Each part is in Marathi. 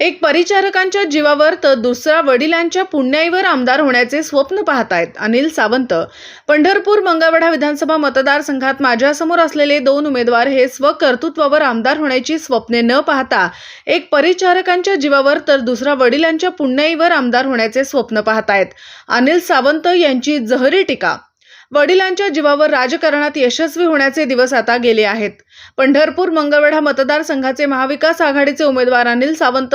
एक परिचारकांच्या जीवावर तर दुसरा वडिलांच्या पुण्याईवर आमदार होण्याचे स्वप्न पाहतायत. अनिल सावंत पंढरपूर मंगळवेढा विधानसभा मतदारसंघात माझ्यासमोर असलेले दोन उमेदवार हे स्वकर्तृत्वावर आमदार होण्याची स्वप्ने न पाहता एक परिचारकांच्या जीवावर तर दुसरा वडिलांच्या पुण्याईवर आमदार होण्याचे स्वप्न पाहतायत. अनिल सावंत यांची जहरी टीका वडिलांच्या जीवावर राजकारणात यशस्वी होण्याचे दिवस आता गेले आहेत. पंढरपूर मंगळवेढा मतदारसंघाचे महाविकास आघाडीचे उमेदवार अनिल सावंत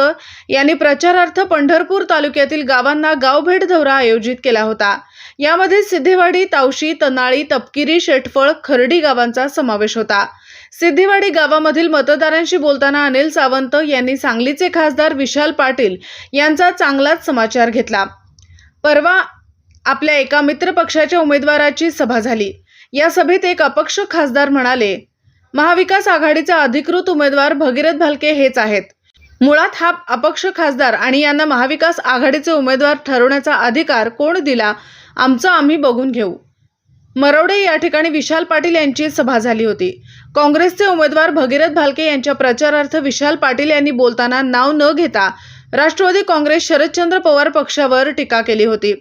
यांनी प्रचारार्थ पंढरपूर तालुक्यातील गावांना गावभेट दौरा आयोजित केला होता. यामध्ये सिद्धेवाडी तावशी तनाळी तपकिरी शेटफळ खर्डी गावांचा समावेश होता. सिद्धेवाडी गावामधील मतदारांशी बोलताना अनिल सावंत यांनी सांगलीचे खासदार विशाल पाटील यांचा चांगलाच समाचार घेतला. परवा आपल्या एका मित्र पक्षाच्या उमेदवाराची सभा झाली. या सभेत एक अपक्ष खासदार म्हणाले महाविकास आघाडीचा अधिकृत उमेदवार भगीरथ भालके हेच आहेत. मुळात हा अपक्ष खासदार आणि यांना महाविकास आघाडीचे उमेदवार ठरवण्याचा अधिकार कोण दिला आमचं आम्ही बघून घेऊ. मरवडे या ठिकाणी विशाल पाटील यांची सभा झाली होती. काँग्रेसचे उमेदवार भगीरथ भालके यांच्या प्रचारार्थ विशाल पाटील यांनी बोलताना नाव न घेता राष्ट्रवादी काँग्रेस शरदचंद्र पवार पक्षावर टीका केली होती.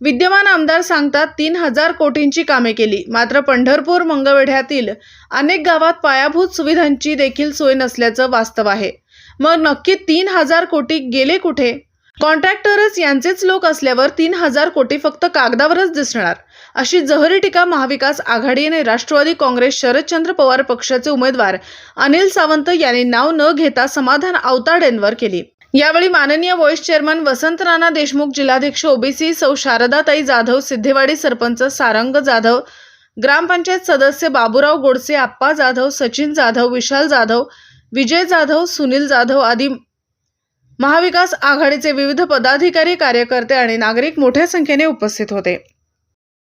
विद्यमान आमदार सांगतात तीन हजार कोटींची कामे केली. मात्र पंढरपूर मंगळवेढ्यातील अनेक गावात पायाभूत सुविधांची देखील सोय नसल्याचं वास्तव आहे. मग नक्की तीन हजार कोटी गेले कुठे? कॉन्ट्रॅक्टरच यांचेच लोक असल्यावर तीन हजार कोटी फक्त कागदावरच दिसणार. अशी जहरी टीका महाविकास आघाडी आणि राष्ट्रवादी काँग्रेस शरदचंद्र पवार पक्षाचे उमेदवार अनिल सावंत यांनी नाव न घेता समाधान आवताडेंवर केली. यावेळी माननीय व्हॉइस चेअरमन वसंत राणा देशमुख जिल्हाध्यक्ष ओबीसी सौ शारदाताई जाधव सिद्धेवाडी सरपंच सारंग जाधव ग्रामपंचायत सदस्य बाबूराव गोडसे आप्पा जाधव सचिन जाधव विशाल जाधव विजय जाधव सुनील जाधव आदी महाविकास आघाडीचे विविध पदाधिकारी कार्यकर्ते आणि नागरिक मोठ्या संख्येने उपस्थित होते.